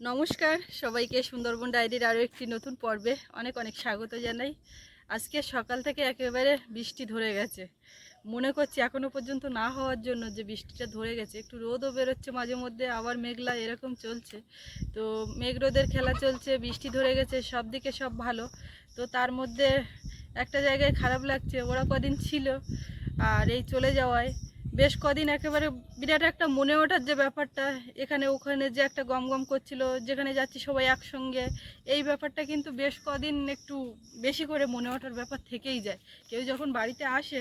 নমস্কার, সবাইকে সুন্দরবন ডায়েরির আরও একটি নতুন পর্বে অনেক অনেক স্বাগত জানাই। আজকে সকাল থেকে একেবারে বৃষ্টি ধরে গেছে। মনে করছি এখনও পর্যন্ত না হওয়ার জন্য যে বৃষ্টিটা ধরে গেছে, একটু রোদও বেরোচ্ছে মাঝে মধ্যে, আবার মেঘলা এরকম চলছে। তো মেঘ রোদের খেলা চলছে, বৃষ্টি ধরে গেছে, সব দিকে সব ভালো। তো তার মধ্যে একটা জায়গায় খারাপ লাগছে, ওরা কদিন ছিল আর এই চলে যাওয়ায়। বেশ কদিন একেবারে বিরাট একটা মনে ওঠার যে ব্যাপারটা, এখানে ওখানে যে একটা গম গম করছিল, যেখানে যাচ্ছি সবাই একসঙ্গে, এই ব্যাপারটা কিন্তু বেশ কদিন একটু বেশি করে মনে ওঠার ব্যাপার থেকেই যায়। কেউ যখন বাড়িতে আসে,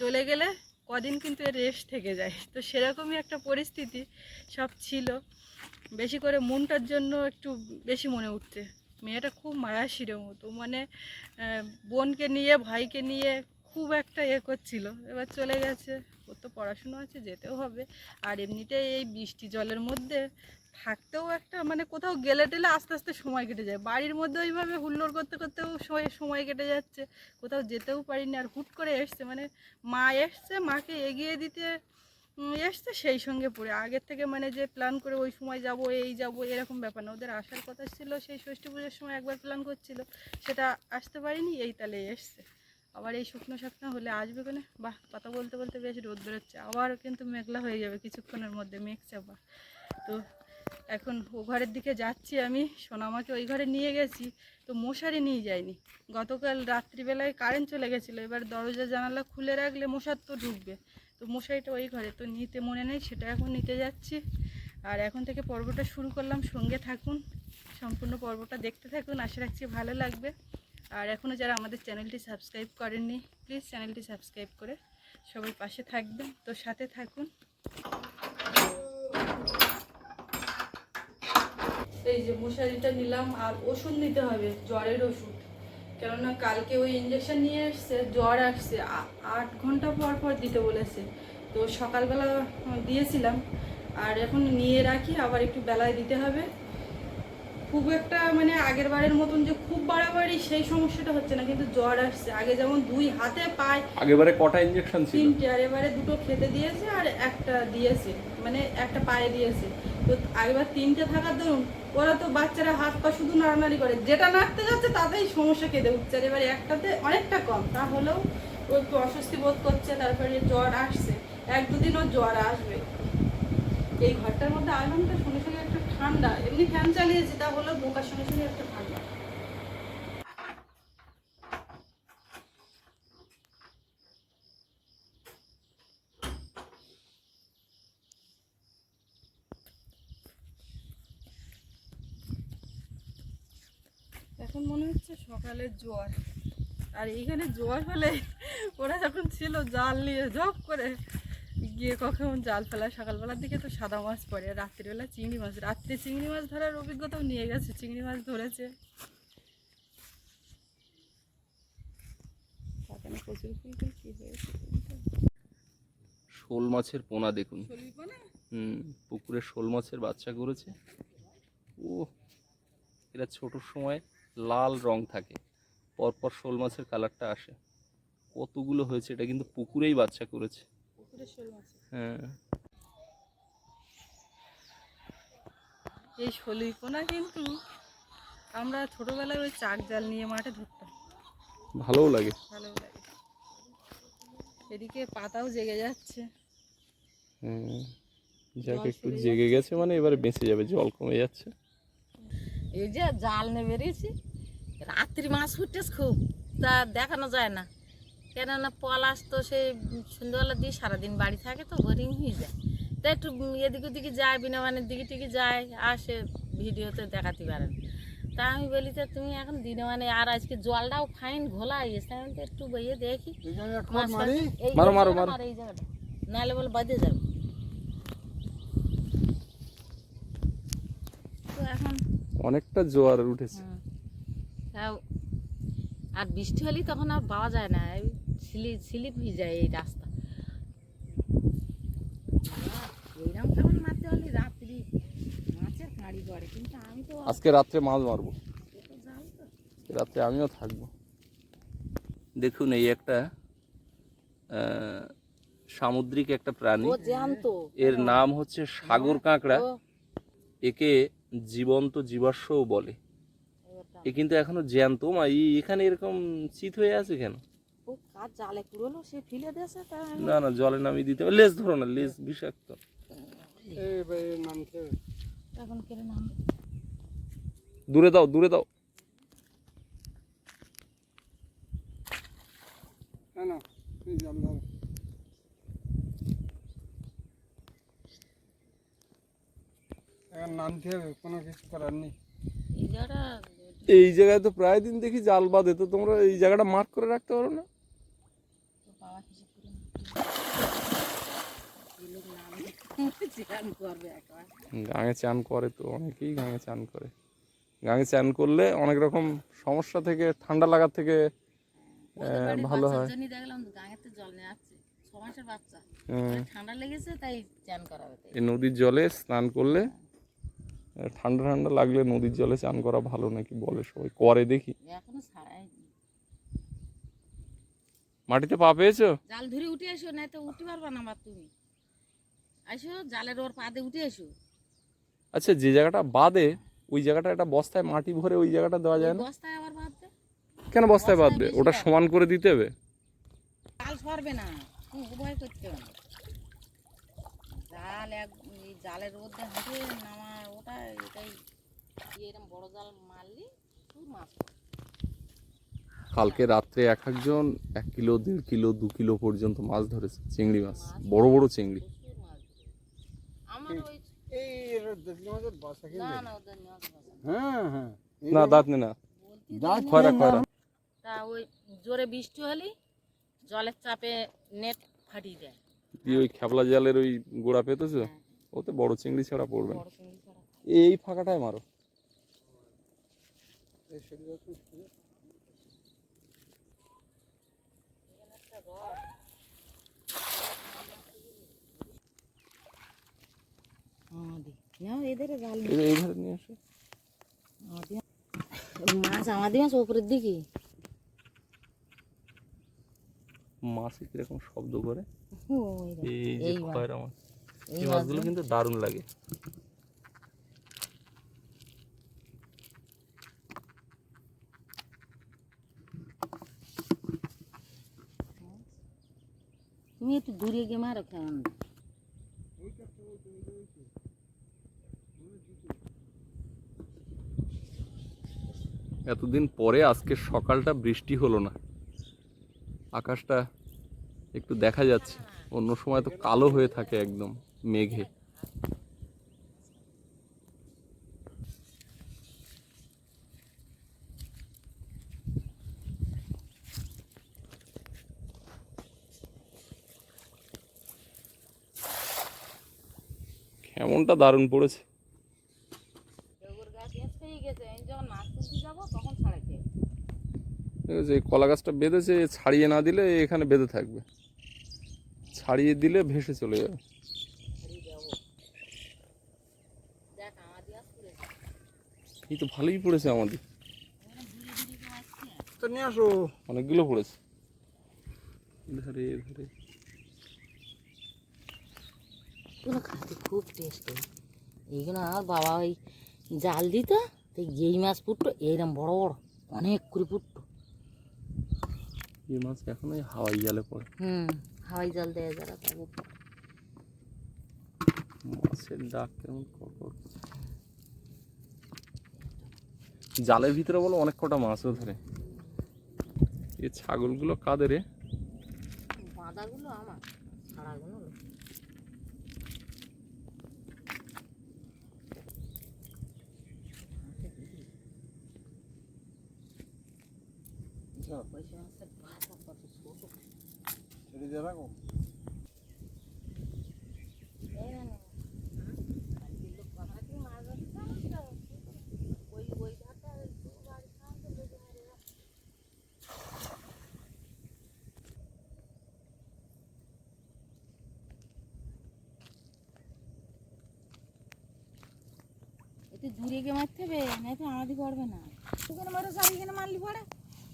চলে গেলে কদিন কিন্তু এর রেস্ট থেকে যায়। তো সেরকমই একটা পরিস্থিতি সব ছিল। বেশি করে মনটার জন্য একটু বেশি মনে উঠছে। মেয়েটা খুব মায়াসির মতো। মানে বোনকে নিয়ে, ভাইকে নিয়ে খুব একটা এ করছিল। এবার চলে গেছে। ওর তো পড়াশুনো আছে, যেতেও হবে। আর এমনিতে এই বৃষ্টি জলের মধ্যে থাকতেও একটা মানে কোথাও গেলে টেলে আস্তে আস্তে সময় কেটে যায়। বাড়ির মধ্যে ওইভাবে হুল্লোড় করতে করতেও সময় সময় কেটে যাচ্ছে। কোথাও যেতেও পারিনি আর হুট করে এসছে। মানে মা এসছে, মাকে এগিয়ে দিতে এসছে, সেই সঙ্গে পড়ে। আগের থেকে মানে যে প্ল্যান করে ওই সময় যাব, এই যাব, এরকম ব্যাপার না। ওদের আসার কথা ছিল, সেই ষষ্ঠী পুজোর সময় একবার প্ল্যান করছিল। সেটা আসতে পারিনি, এই তালে এসছে। আবার এই শুকনো শুকনো হলে আসবে কোনে? বাহ, কথা বলতে বলতে বেশ রোদ বেরোচ্ছে। আবার কিন্তু মেঘলা হয়ে যাবে কিছুক্ষণের মধ্যে মেঘ চাপা তো এখন ও ঘরের দিকে যাচ্ছি আমি। সোনামাকে ওই ঘরে নিয়ে গেছি, তো মশারি নিয়ে যাইনি গতকাল রাত্রিবেলায় কারেন্ট চলে গেছিল, এবার দরজা জানালা খুলে রাখলে মশার তো ঢুকবে। তো মশারিটা ওই ঘরে, তো নিতে মনে নেই, সেটা এখন নিতে যাচ্ছি। আর এখন থেকে পর্বটা শুরু করলাম, সঙ্গে থাকুন। সম্পূর্ণ পর্বটা দেখতে থাকুন, আশা রাখছি ভালো লাগবে। আর এখনও যারা আমাদের চ্যানেলটি সাবস্ক্রাইব করেননি প্লিজ চ্যানেলটি সাবস্ক্রাইব করে সবাই পাশে থাকবেন। তো সাথে থাকুন। এই যে মশারিটা নিলাম, আর ওষুধ নিতে হবে, জ্বরের ওষুধ। কেননা কালকে ওই ইঞ্জেকশন নিয়ে এসছে, জ্বর আসছে আট ঘণ্টা পর পর দিতে বলেছে। তো সকালবেলা দিয়েছিলাম, আর এখন নিয়ে রাখি, আবার একটু বেলায় দিতে হবে। খুব একটা মানে আগের বারের মতন যে খুব বাড়াবাড়ি সেই সমস্যাটা হচ্ছে না কিন্তু জ্বর আসছে। আগে যেমন দুই হাতে পায় আগেবারে কটা ইঞ্জেকশন ছিল? তিনটে আর এবারে দুটো খেতে দিয়েছে আর একটা দিয়েছে মানে একটা পায়ে দিয়েছে। তো আগেবার তিনটে থাকার ধরুন ওরা তো বাচ্চারা হাত পা শুধু নাড়ানাড়ি করে যেটা নাড়তে যাচ্ছে তাতেই সমস্যা কেঁদে উঠছে। আর এবারে একটাতে অনেকটা কম তা হলেও ও একটু অস্বস্তি বোধ করছে তারপরে জ্বর আসছে এক দুদিন ওর জ্বর আসবে। এই ঘরটার মধ্যে আলাম শুনে একটা ঠান্ডা, এমনি ফ্যান চালিয়েছি, তা হলেও বোকার সঙ্গে সঙ্গে একটা ঠান্ডা। এখন মনে হচ্ছে সকালে জোয়ার আর এইখানে জোয়ার হলে ওরা যখন ছিল, জাল নিয়ে ঝপ করে গিয়ে কখন জাল ফেলা সকালবেলার দিকে তো সাদা মাছ পড়ে রাত্রিবেলা চিংড়ি মাছ। রাত্রে চিংড়ি মাছ ধরার অভিজ্ঞতাও নিয়ে গেছে চিংড়ি মাছ ধরেছে। বাগানে প্রচুর ফুল কি হয়েছে শোল মাছের পোনা দেখুন। হুম পুকুরে শোল মাছের বাচ্চা করেছে। ও এরা ছোটোর সময় লাল রং থাকে পরপর শোল মাছের কালারটা আসে। কতগুলো হয়েছে এটা কিন্তু পুকুরেই বাচ্চা করেছে। হ্যাঁ। এই শলিপোনা কিন্তু আমরা ছোটবেলায় ওই চাক জাল নিয়ে মাঠে ধরতাম। ভালোও লাগে। ভালো লাগে। এদিকে পাতাও জেগে যাচ্ছে। হ্যাঁ। যাক একটু জেগে গেছে মানে এবারে বেঁচে যাবে জল কমে যাচ্ছে। এই যে জাল নিয়ে বেরিয়েছি রাত্রি মাছ ফুটেছে খুব তা দেখানো যায় না। কেননা পলাশ তো সেই সন্ধ্যাবেলা দিয়ে সারাদিন বাড়ি থাকে তো বোরিং হয়ে যায়। তাই একটু এদিক ওদিকে যায় বিনামানের দিকে টিকে যায় আসে ভিডিওতে দেখাতে পারেন তা আমি বলি যে তুমি এখন দিনে মানে আর আজকে জলটাও ফাইন ঘোলা হয়েছে আমি তো একটু বইয়ে দেখি। মাছটা এই- এই মারো, মারো, মারো। মারো, এই জায়গাটা। নাহলে বলে বাদে যাবে। তো এখন অনেকটা জোয়ার উঠেছে। তাও আর বৃষ্টি হলেই তখন আর পাওয়া যায় না। স্লিপ স্লিপ হয়ে যায় এই রাস্তা। এইরকম কেমন মারতে হলে রাত্রি। মাছের কাঁড়ি পড়ে কিন্তু আমি তো আজকে রাত্রে মাছ মারবো। রাত্রে আমিও থাকব। দেখুন এই একটা আহ, সামুদ্রিক একটা প্রাণী। জ্যান্ত। এর নাম হচ্ছে সাগর কাঁকড়া। একে জীবন্ত জীবাশ্মও বলে। এ কিন্তু এখনও জ্যান্ত মা এখানে এরকম চিত হয়ে আছে কেন? কাজ জালে কুড়োলো সে ফেলে দিয়েছে না না জলে নামিয়ে দিতে হবে। লেজ ধরো না লেজ বিষাক্ত। এখন কেড়ে নাম? দূরে দাও দূরে দাও। এখন নামতে হবে কোনো কিছু করার নেই। এই এই জায়গায় তো প্রায় দিন দেখি জাল বাঁধে তো তোমরা এই জায়গাটা মার্ক করে রাখতে পারো না বাবা হিসেব করে এই লোক নামলে চান করবে একবার গাঙে চান করে তো অনেকেই গাঙে চান করে। গাঙে চান করলে অনেক রকম সমস্যা থেকে ঠান্ডা লাগার থেকে ভালো হয়। মানে এই নদীর জলে স্নান করলে ঠান্ডা ঠান্ডা লাগলে নদীর জলে চান করা ভালো নাকি বলে সবাই? করে দেখি। মাটিতে পা পেয়েছ? জাল ধরে উঠে এসো না তো উঠতে পারবা না আবার তুমি। আসো জালের ওর পাতে উঠে এসো আচ্ছা যে জায়গাটা বাদে ওই জায়গাটা একটা বস্তায় মাটি ভরে ওই জায়গাটা দেওয়া যায় না? বস্তায় আবার বাঁধবে? কেন বস্তায় বাঁধবে? ওটা সমান করে দিতে হবে? জাল সরবে না। তুমি উভয় করতে হবে। না জাল এক জালের মধ্যে হাঁটে নামা ওটা এটাই। এরকম বড় জাল মারলি মাছ কালকে রাত্রে এক একজন এক কিলো দেড় কিলো দু কিলো পর্যন্ত মাছ ধরেছে চিংড়ি মাছ বড় বড় চিংড়ি প্রচুর মাছ ধরে। আমার ওই এই দেখলি আমাদের বাসা না। হ্যাঁ হ্যাঁ। দাঁত না খয়রা খয়রা তা ওই জোরে বৃষ্টি হলেই জলের চাপে নেট ফাটিয়ে দেয়। দিয়ে ওই খেপলা জালের ওই গোড়া পেতেছো? হ্যাঁ। ওতে বড় চিংড়ি ছাড়া পড়বে না। বড় চিংড়ি ছাড়া। এই ফাঁকাটায় মারো এই শরীরে তো আমাদের নাও এদের জাল এই এইভাবে নিয়ে আসো। মাছ আমাদের মাছ দিকে। মাছে কীরকম শব্দ করে? এই যে মাছ। খয়রা মাছ এই এই মাছগুলো কিন্তু দারুণ লাগে। তুমি একটু দূরে গিয়ে মারো কেমন? এতদিন পরে আজকে সকালটা বৃষ্টি হলো না। আকাশটা একটু দেখা যাচ্ছে। অন্য সময় তো কালো হয়ে থাকে একদম মেঘে। কেমনটা দারুণ পড়েছে ডগর গাছ এসেই গেছে আমি যখন মাছ তুলতে যাব তখন ছাড়াই খেয়ে ঠিক আছে এই কলা গাছটা বেঁধেছে ছাড়িয়ে না দিলে এখানে বেঁধে থাকবে। ছাড়িয়ে দিলে ভেসে চলে যাবে। এই তো ভালোই পড়েছে আমাদের। নিয়ে আসো। অনেকগুলো পড়েছে। ধরে ধরে। এগুলো খাতে খুব টেস্ট এইগুলো আমার বাবা ওই জাল দিত তো এই মাছ পুটতো এইরকম বড় বড় অনেক করে পুটতো। এই মাছ এখন ওই হাওয়াই জালে পড়ে। হুম হাওয়াই জাল দেয় যারা তাদের মাছের ডাক কেমন কড়কড় জালের ভিতরে বলো অনেক কটা মাছও ধরে এই ছাগলগুলো কাদের রে? বাঁধাগুলো আমার ছাড়াগুলো লোক। পয়সা মাছের বাঁধা কত ছোট। ছেড়ে দিয়ে রাখো এই না না। আজকে লোক কথা কি মাছ ধরতে জানিস তো? ওই ওই ধারটা একটু বাড়ি সামনে লেগে মেরে রাখ। একটু দূরে গিয়ে মারতে হবে? না তো আমাদের পড়বে না? মারো সারি এখানে মারলি পড়ে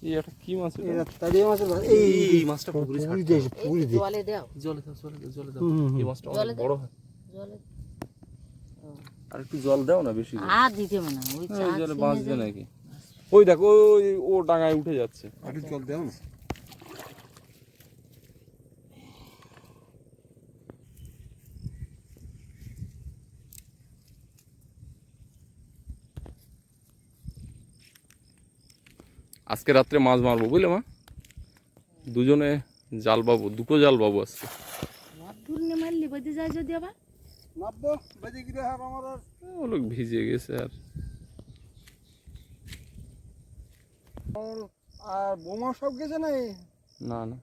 এই একটা কি মাছ এটা? এটা তাড়িয়ে মাছের এই এই মাছটা পুকুরে পুরি ছাড়তে পুরি দিয়ে জলে দাও। জলে দাও জলে দাও জলে দাও। হুম, হুম, হুম। এই মাছটা অনেক বড় হয়। জলে আর একটু জল দাও না বেশি আর দিতে হবে ওই ওই জলে বাঁচবে নাকি? ওই দেখো ওই ও ডাঙায় উঠে যাচ্ছে। আর জল দেও না? আজকে রাত্রে মাছ মারবো বুঝলে মা? দুজনে জাল পাবো দুটো জাল পাবো আজকে লোক ভিজে গেছে আর। আর বোমা সব গেছে না? না। না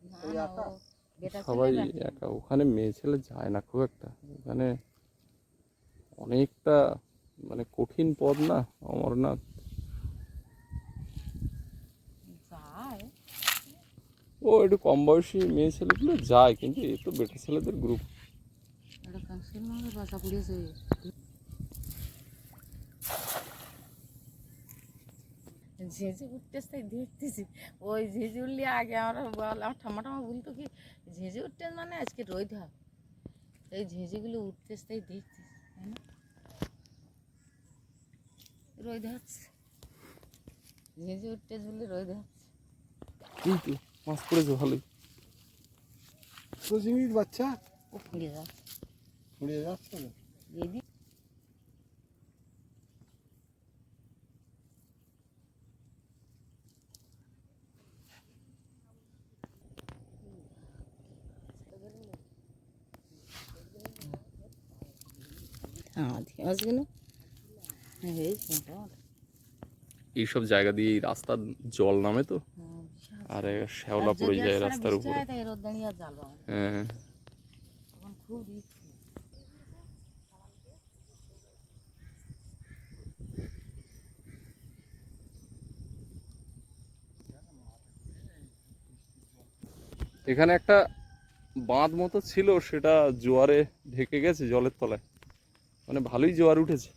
সবাই একা। ওখানে মেয়ে ছেলে যায় না খুব একটা। ওখানে অনেকটা মানে কঠিন পথ না অমরনাথ যায় ও একটু কম বয়সী মেয়ে ছেলেগুলো যায় কিন্তু এ তো বেটা ছেলেদের গ্রুপ পড়েছে উঠতেছে দেখতেছি। ওই ঝেঁঝে উঠলে আগে আমরা আমার ঠাম্মা ঠাম্মা বলতো কি ঝেঁঝে উঠতে মানে আজকে রোদ হবে এই ঝেঁঝেগুলো উঠতেছে তাই দেখতেছি তাই না? রোদ হচ্ছে। ঝেঁঝে উঠতে ঝুলে রোদ হচ্ছে। মাছ পড়েছে ভালোই। তো বাচ্চা? ও ফুঁড়ে যাচ্ছে উড়িয়ে যাচ্ছে না? যদি আমাদের মাছগুলো এই মোটামুটি এইসব জায়গা দিয়ে এই রাস্তার জল নামে তো? হ্যাঁ। আর শ্যাওলা পড়ে যায় রাস্তার উপরে। হয় এখানে একটা বাঁধ মতো ছিল সেটা জোয়ারে ঢেকে গেছে জলের তলায়। মানে ভালোই জোয়ার উঠেছে।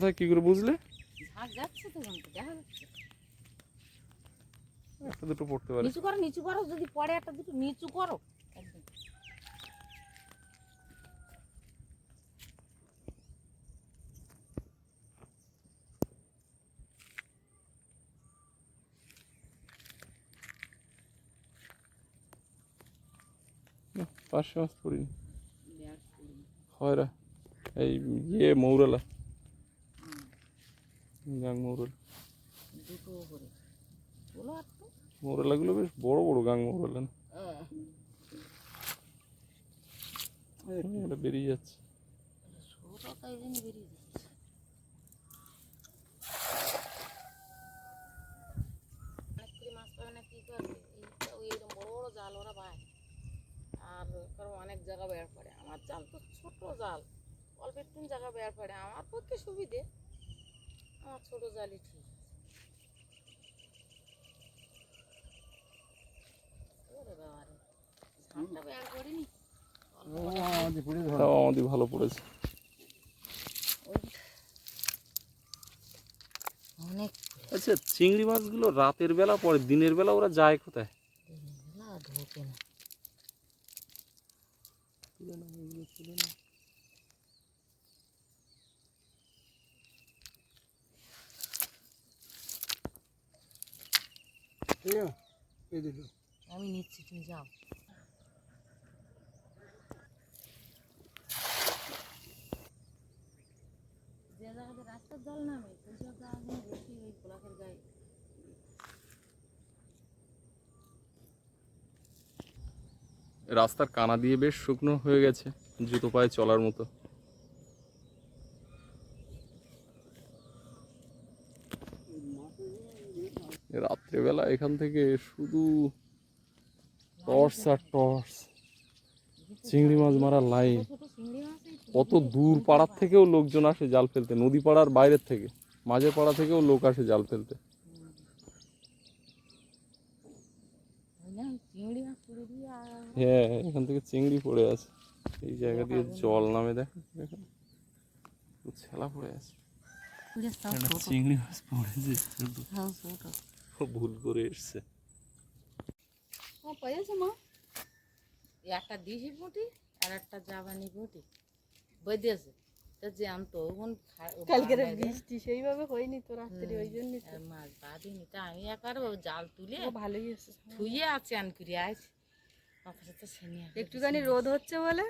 কোথায়? কি করে বুঝলে? একটা দুটো পড়তে পারে। নিচু করো নিচু করো যদি পড়ে একটা দুটো নিচু করো। পাঁচশো মাছ পড়িনি। হয়রা। এই ইয়ে মৌরালা। গাং মৌরালা। দুটো করে। বলো আর তো। মৌরালাগুলো বেশ বড় বড় গাং মৌরালা না? এটা বেরিয়ে যাচ্ছে। বেরিয়ে জাল ওরা পায় আর কারণ অনেক জায়গা বের পড়ে আমার জাল তো ছোট জাল। অল্প একটু জায়গা বের পড়ে আমার পক্ষে সুবিধে। আমার ছোট জালই ঠিক। আমাদের ভালো পড়েছে। অনেক আচ্ছা চিংড়ি মাছগুলো রাতের বেলা পরে দিনের বেলা ওরা যায় কোথায়? না। ঢোকে না। ঠিক আছে এই দিল আমি নিচ্ছি তুমি যাও। যে জায়গাতে রাস্তার জল নামে সেই সব জায়গা বেশি ওই ব্লকের গায়ে। রাস্তার কানা দিয়ে বেশ শুকনো হয়ে গেছে জুতো পায়ে চলার মতো রাত্রেবেলা এখান থেকে শুধু টর্চ আর টর্চ। চিংড়ি মাছ মারার লাইন। কত দূর পাড়ার থেকেও লোকজন আসে জাল ফেলতে। নদী পাড়ার বাইরের থেকে মাঝের পাড়া থেকেও লোক আসে জাল ফেলতে। হ্যাঁ এখান থেকে চিংড়ি পড়ে আছে। এই জায়গা দিয়ে জল নামে দেখ। ছেলা পড়ে আছে। চিংড়ি মাছ পড়েছে ভুল করে এসছে। ও মা? একটা দিশি পুঁটি আর একটা পুঁটি বেঁধেছে তো ওখান বৃষ্টি সেইভাবে হয়নি তো রাত্রি ওই জন্যই তো। মাছ বাঁধিনি। তা আমি একবার জাল তুলে ভালোই এসেছে ধুয়ে আছে আন করে আইস তো একটুখানি রোদ হচ্ছে বলে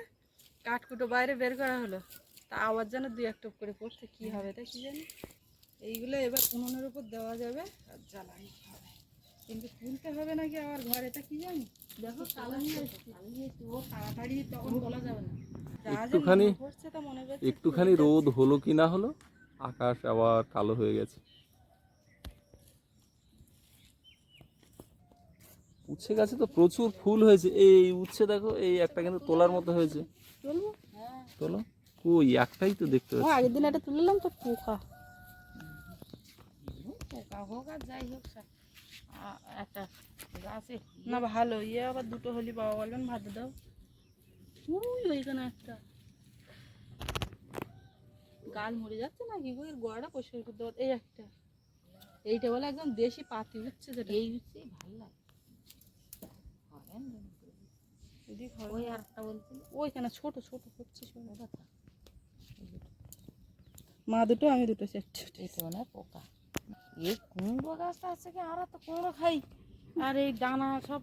কাঠকুটো বাইরে বের করা হলো। তা আবার যেন দুই এক টোপ করে পড়ছে কি হবে তা কি জানি? এইগুলো এবার উনুনের উপর দেওয়া যাবে আর জ্বালাই হবে। কিন্তু তুলতে হবে নাকি আমার ঘরে? তা কি জানি? দেখো তাড়াতাড়ি তখন বলা যাবে না। একটুখানি একটুখানি রোদ হলো কি না হলো আকাশ আবার কালো হয়ে গেছে। উচ্ছে গাছে তো প্রচুর ফুল হয়েছে। এই উচ্ছে দেখো এই একটা কিন্তু তোলার মতো হয়েছে। তোলো? কই একটাই তো দেখতে পাচ্ছি। আগের দিন একটা তুললাম তো পোকা। পোকা হোক আর যাই হোক সা- আ- একটা গাছে না ভালো। ইয়ে আবার দুটো হলি বাবা বলবেন ভাত দাও। ওই ওইখানে একটা। গাল মরে যাচ্ছে না কি গো? এর গোড়াটা পরিষ্কার করতে পারতে এই একটা। এইটা বলে একদম দেশি পাতি হচ্ছে যেটা। এই হচ্ছে ভালো লাগে। হরেন যেন করে। এদিক হবে। ওই আর একটা বলছিল ওইখানে ছোট ছোট হচ্ছে সব। ওটা তো মা দুটো আমি দুটো সেট এটা মানে পোকা। এই কুমড়ো গাছটা আছে কি? আমরা তো কুমড়ো খাই। আর এই দানা সব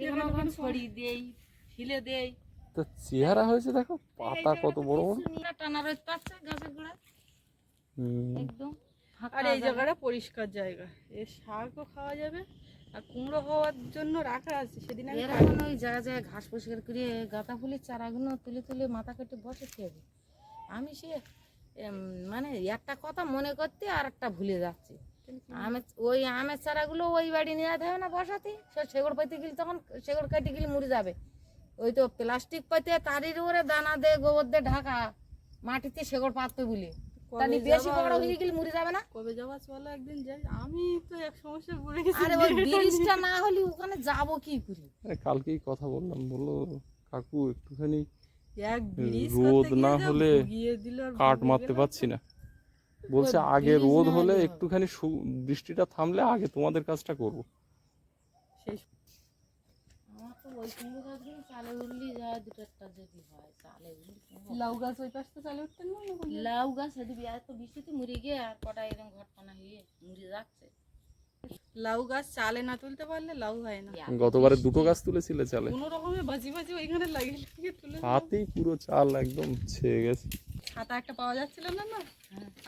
এখানে ওখানে ছড়িয়ে দেই ফিলে দেই। তো চেহারা হয়েছে দেখো পাতা কত বড় বড়। টানা রোদ পাচ্ছে গাছের গোড়ায়। একদম ফাঁকা আর এই জায়গাটা পরিষ্কার জায়গা। এর শাকও খাওয়া যাবে আর কুমড়ো হওয়ার জন্য রাখা আছে সেদিন আমি এখন ওই জায়গায় জায়গায় ঘাস পরিষ্কার করে গাঁদা ফুলের চারাগুলো তুলে তুলে মাথা কেটে বসে খেয়েছে আমি সে মানে একটা কথা মনে করতে আর একটা ভুলে যাচ্ছি। আমের ওই আমের চারাগুলো ওই বাড়ি নিয়ে যেতে হবে না বসাতে? সে সেগড় পাইতে গেলে তখন সেগড় কেটে গেলে মরে যাবে। ওই তো প্লাস্টিক পাইতে তারির ওরে দানা দে গোবর দে ঢাকা মাটিতে সেগড় পাততে বলে। তাহলে বেশি বড় হয়ে গেলে মরে যাবে না? কবে যাবা চলো একদিন যাই। আমি তো এক সমস্যা পড়ে গেছি আরে ওই ব্রিজটা না হলে ওখানে যাব কি করে? কালকেই কথা বললাম বলল কাকু একটুখানি রোদ না হলে ভুগিয়ে দিল আর কাঠ মারতে পারছি না। বলছে আগে রোদ হলে একটুখানি সু- বৃষ্টিটা থামলে আগে তোমাদের কাজটা করব। হয়। লাউ গাছ ওই পাশটা চালু উঠতেন লাউ গাছ যদি এত বৃষ্টিতে মরে গিয়ে আর কটা এরকম ঘটনা হয়ে মরে যাচ্ছে। লাউ গাছ চালে না তুলতে পারলে লাউ হয় না। গতবারে দুটো গাছ তুলেছিলে চালে? কোনো রকমে বাজি বাজি ওইখানে লাগিয়ে লাগিয়ে তুলে হাতেই পুরো চাল একদম ছেয়ে গেছে। ছাতা একটা পাওয়া যাচ্ছিল না না।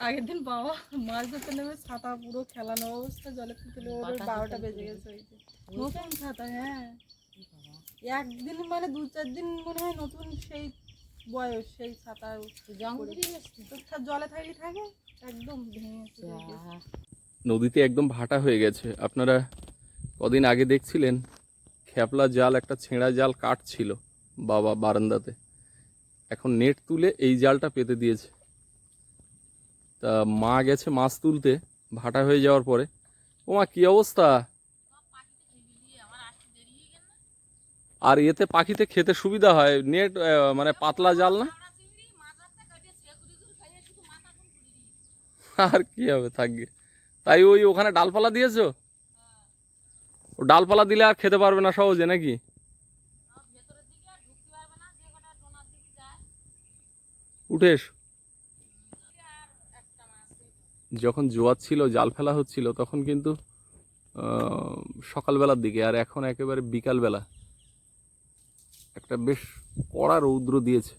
আগের দিন বাবা মাছ ধরতে নেমে ছাতা পুরো খেলানো অবস্থা জলে তুলে ওর বারোটা বেজে গেছে ওই যে। নতুন ছাতা হ্যাঁ। একদিন মানে দু চার দিন মনে হয় নতুন সেই বয়স সেই ছাতা জঙ্গলে জলে থাকলে থাকে একদম ভেঙে নদীতে একদম ভাটা হয়ে গেছে। আপনারা কদিন আগে দেখছিলেন, খেপলা জাল, একটা ছেঁড়া জাল কাটছিল বাবা বারান্দাতে। এখন নেট তুলে এই জালটা পেতে দিয়েছে। তা মা গেছে মাছ তুলতে, ভাটা হয়ে যাওয়ার পরে। ও মা, কি অবস্থা? আর এতে পাখিতে খেতে সুবিধা হয়? নেট মানে পাতলা জাল না? আর কি হবে, থাকবে। তাই ওই ওখানে ডালপালা দিয়েছ? ও ডালপালা দিলে আর খেতে পারবে না সহজে নাকি? উঠে যখন জোয়ার ছিল, জাল ফেলা হচ্ছিল, তখন কিন্তু সকালবেলার দিকে, আর এখন একেবারে বিকালবেলা। একটা বেশ কড়া রৌদ্র দিয়েছে।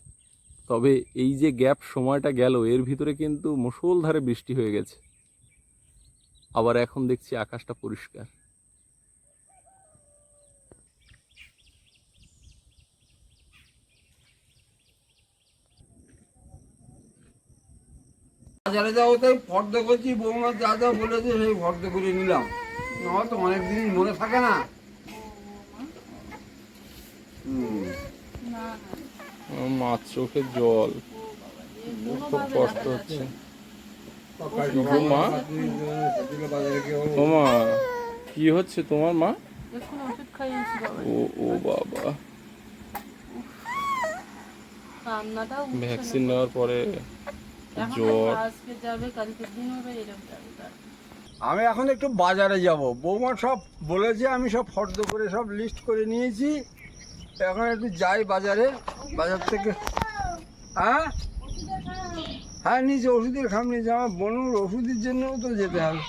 তবে এই যে গ্যাপ সময়টা গেল, এর ভিতরে কিন্তু মুষলধারে বৃষ্টি হয়ে গেছে। আবার এখন দেখছি আকাশটা পরিষ্কার। বাজারে যাব তাই ফর্দ করছি বৌমা যা যা বলেছে সেই ফর্দ করে নিলাম। না তো অনেক দিন মনে থাকে না। হুম। মাছ চোখে জল। খুব কষ্ট হচ্ছে। মা? সেদিকে বাজারে গিয়ে ও ও মা? কি হচ্ছে তোমার মা? ও ও বাবা। ভ্যাকসিন নেওয়ার পরে জ্বর। আমি এখন একটু বাজারে যাব। বৌমা সব বলেছে, আমি সব ফর্দ করে সব লিস্ট করে নিয়েছি। এখন একটু যাই বাজারে। বাজার থেকে হ্যাঁ? হ্যাঁ নিচে ওষুধের খাম জামা আমার বনুর ওষুধের জন্যও তো যেতে হবে।